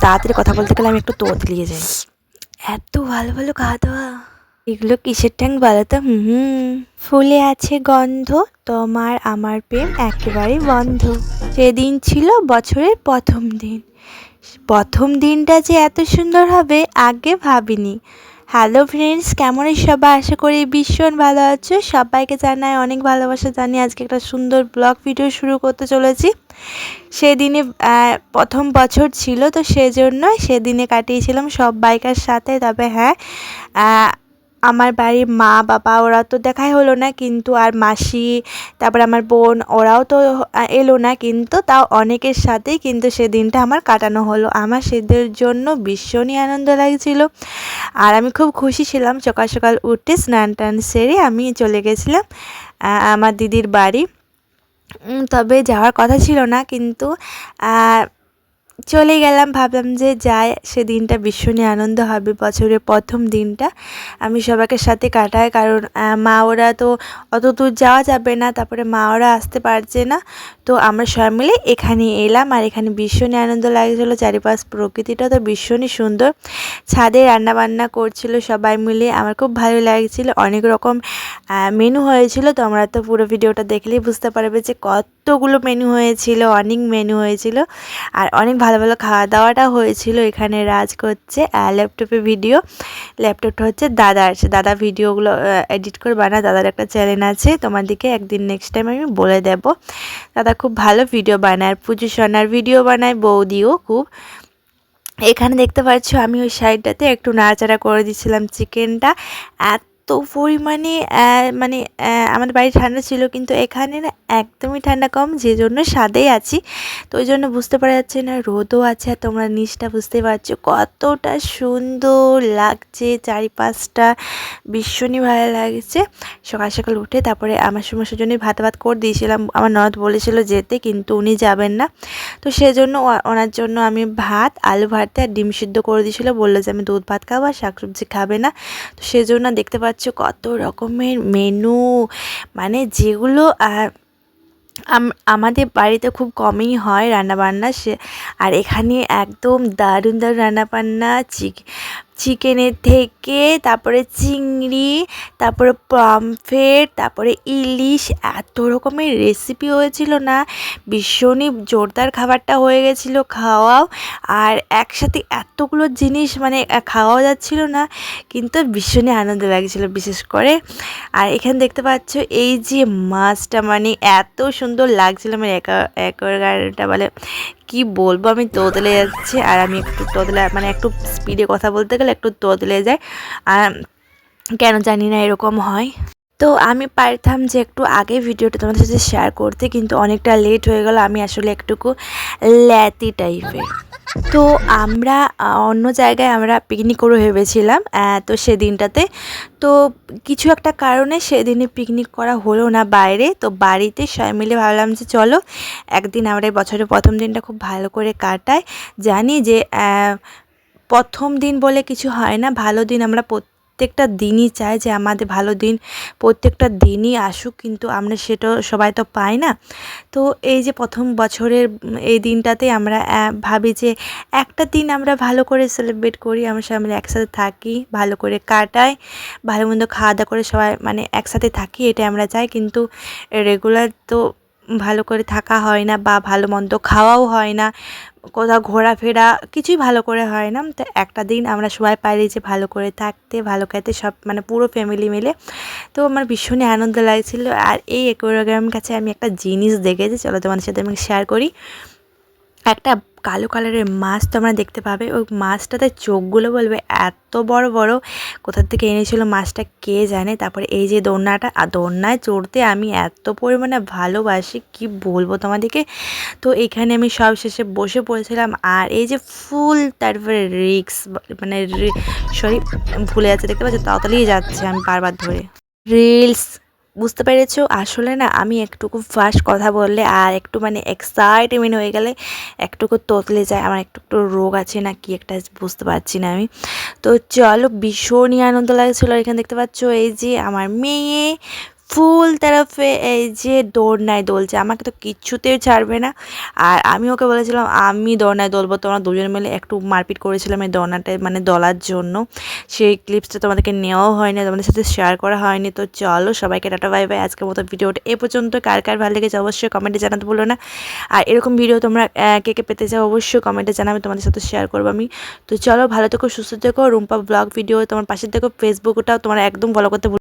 তাড়াতাড়ি কথা বলতে গেলে আমি একটু তোতলিয়ে যাই। এত ভালো ভালো খাওয়া দাওয়া এগুলো কিসের ট্যাঙ্ক বলো তো? হুম। ফুলে আছে গন্ধ, তোমার আমার প্রেম একেবারে বন্ধ। সেদিন ছিল বছরের প্রথম দিন। প্রথম দিনটা যে এত সুন্দর হবে, আগে ভাবিনি। হ্যালো ফ্রেন্ডস কেমন সবাই? আশা করি ভীষণ ভালো আছো। সবাইকে জানাই অনেক ভালোবাসা জানি আজকে একটা সুন্দর ব্লগ ভিডিও শুরু করতে চলেছি। সেদিনে প্রথম বছর ছিল, তো সেজন্য সেদিনে কাটিয়েছিলাম সব বাইকার সাথে। তবে হ্যাঁ আমার বাড়ির মা, বাবা, ওরা তো দেখাই হলো না, কিন্তু আর মাসি, তারপর আমার বোন, ওরাও তো এলো না, কিন্তু তাও অনেকের সাথেই কিন্তু সেদিনটা আমার কাটানো হলো। আমার সেদের জন্য ভীষণই আনন্দ লাগছিল। আর আমি খুব খুশি ছিলাম, সকাল সকাল উঠে স্নান টান সেরে আমি চলে গেছিলাম আমার দিদির বাড়ি। তবে যাওয়ার কথা ছিল না, কিন্তু চলে গেলাম, ভাবলাম যে যাই, সেদিনটা ভীষণই আনন্দ হবে। বছরের প্রথম দিনটা আমি সবাইকে সাথে কাটাই, কারণ মা ওরা তো অত দূর যাওয়া যাবে না, তারপরে মা ওরা আসতে পারছে না। তো আমরা সবাই মিলে এখানে এলাম আর এখানে ভীষণই আনন্দ লাগছিল, চারিপাশ প্রকৃতিটা তো ভীষণই সুন্দর। ছাদে রান্না বান্না করছিল সবাই মিলে, আমার খুব ভালো লাগছিল। অনেক রকম মেনু হয়েছিল তোমরা তো পুরো ভিডিওটা দেখলেই বুঝতে পারবে যে কতগুলো মেনু হয়েছিল, অনেক মেনু হয়েছিল। আর অনেক ভালো ভালো খাওয়া দাওয়াটা হয়েছিল। এখানে রাজ করছে ল্যাপটপে ভিডিও ল্যাপটপটা হচ্ছে দাদার। দাদা ভিডিওগুলো এডিট করে বানায়। দাদার একটা চ্যানেল আছে। তোমাদেরকে একদিন নেক্সট টাইম আমি বলে দেব। দাদা খুব ভালো ভিডিও বানায়। আর পুজো সোনার ভিডিও বানায়, বৌদিও খুব। এখানে দেখতে পাচ্ছ, আমি ওই সাইডটাতে একটু নাড়াচাড়া করে দিয়েছিলাম চিকেনটা এত পরিমাণে মানে আমাদের বাড়ি ঠান্ডা ছিল, কিন্তু এখানে না একদমই ঠান্ডা কম, যে জন্য স্বাদেই আছি। তো ওই জন্য বুঝতে পারা যাচ্ছে না, রোদও আছে আর তোমরা নিচটা বুঝতে পারছ কতটা সুন্দর লাগছে, চারিপাশটা ভীষণই ভালো লাগছে। সকাল সকাল উঠে তারপরে আমার সমস্যার জন্য ভাত ভাত করে দিয়েছিলাম, আমার ননদ বলেছিল যেতে, কিন্তু উনি যাবেন না। তো সেজন্য ওনার জন্য আমি ভাত, আলু ভাতে আর ডিম সিদ্ধ করে দিয়েছিলো, বলল যে আমি দুধ ভাত খাব আর শাকসবজি খাবে না। তো সেজন্য দেখতে পাচ্ছ কত রকমের মেনু মানে যেগুলো আমাদের বাড়িতে খুব কমই হয় রান্নাবান্না সে, আর এখানে একদম দারুণ দারুণ রান্নাবান্না, চিক চিকেনের থেকে, তারপরে চিংড়ি, তারপরে পামফ্রেট, তারপরে ইলিশ, এত রকমের রেসিপি হয়েছিল না। ভীষণই জোরদার খাবারটা হয়ে গেছিল খাওয়াও। আর একসাথে এতগুলো জিনিস মানে খাওয়াও যাচ্ছিল না, কিন্তু ভীষণই আনন্দ লাগছিল বিশেষ করে। আর এখানে দেখতে পাচ্ছ এই যে মাছটা মানে এত সুন্দর লাগছিল আমার অ্যাকোয়ারিয়ামটা বলে। কি বলব? আমি তোতলে যাচ্ছি আর আমি একটু তোতলে মানে একটু স্পিডে কথা বলতে গেলে একটু তোতলে যায় আর কেন জানি না এরকম হয়। তো আমি পারতাম যে একটু আগে ভিডিওটা তোমাদের সাথে শেয়ার করতে, কিন্তু অনেকটা লেট হয়ে গেল। আমি আসলে একটুকু ল্যাতি টাইপের তো আমরা অন্য জায়গায় আমরা পিকনিক করে ভেবেছিলাম তো সেদিনটাতে। তো কিছু একটা কারণে সেদিনে পিকনিক করা হলো না বাইরে, তো বাড়িতে সবাই মিলে ভাবলাম যে চলো, একদিন আমরা বছরের প্রথম দিনটা খুব ভালো করে কাটাই। জানি যে প্রথম দিন বলে কিছু হয় না, ভালো দিন আমরা প্রত্যেকটা দিনই চাই যে আমাদের ভালো দিন প্রত্যেকটা দিনই আসুক, কিন্তু আমরা সেটা সবাই তো পাই না। তো এই যে প্রথম বছরের এই দিনটাতে আমরা ভাবি যে একটা দিন আমরা ভালো করে সেলিব্রেট করি, আমরা সবাই একসাথে থাকি, ভালো করে কাটাই, ভালো মন্দ খাওয়া দাওয়া করে সবাই মানে একসাথে থাকি এটা আমরা চাই, কিন্তু রেগুলার তো ভালো করে থাকা হয় না বা ভালো মন্দ খাওয়াও হয় না। কোথাও ঘোরাফেরা কিছুই ভালো করে হয় না। তো একটা দিন আমরা সবাই পারি যে ভালো করে থাকতে, ভালো খেতে সব মানে পুরো ফ্যামিলি মিলে। তো আমার ভীষণই আনন্দ লাগছিল। আর এই অ্যাকোয়ারিয়ামের কাছে আমি একটা জিনিস দেখেছি, চলো তোমাদের সাথে আমি শেয়ার করি। একটা কালো কালারের মাছ তোমরা দেখতে পাবে। ওই মাছটাতে চোখগুলো বলবে এত বড় বড়। কোথা থেকে এনেছিল মাছটা কে জানে? তারপরে এই যে দোলনাটা, আর দোলনায় চড়তে আমি এত পরিমাণে ভালোবাসি, কি বলব তোমাদেরকে? তো এখানে আমি সব শেষে বসে পড়েছিলাম, আর এই যে ফুল, তারপরে রিক্স মানে সরি ভুলে যাচ্ছে, দেখতে পাচ্ছি? তাড়াতাড়ি যাচ্ছে আমি বারবার ধরে। রিলস বুঝতে পেরেছ? আসলে না, আমি একটুকু ফার্স্ট কথা বললে আর একটু মানে এক্সাইটমেন্ট হয়ে গেলে একটুকু তোতলে যায়। আমার একটু একটু রোগ আছে না, কি একটা বুঝতে পারছি না আমি। তো চলো ভীষণই আনন্দ লাগছিল। এখানে দেখতে পাচ্ছ, এই যে আমার মেয়ে ফুল তরফে এই যে দৌড়নায় দোলছে, আমাকে তো কিচ্ছুতেই ছাড়বে না। আর আমি ওকে বলেছিলাম, আমি দৌড়নায় দোলবো। তোমরা দুজন মিলে একটু মারপিট করেছিলাম এই দৌড়নাটায় মানে দলার জন্য। সেই ক্লিপসটা তোমাদেরকে নেওয়াও হয়নি, তোমাদের সাথে শেয়ার করা হয়নি। তো চলো সবাইকে টাটা বাই বাই আজকের মতো ভিডিওটা এ পর্যন্ত। কার কার ভালো লেগেছে অবশ্যই কমেন্টে জানাতে বলো না। আর এরকম ভিডিও তোমরা কে কে পেতে চাও অবশ্যই কমেন্টে জানাবে, তোমাদের সাথে শেয়ার করব আমি। তো চলো ভালো থেকো, সুস্থ থেকো। রুম্পা ব্লগ ভিডিও তোমার পাশে থেকো। ফেসবুকটাও তোমার একদম ফলো করতে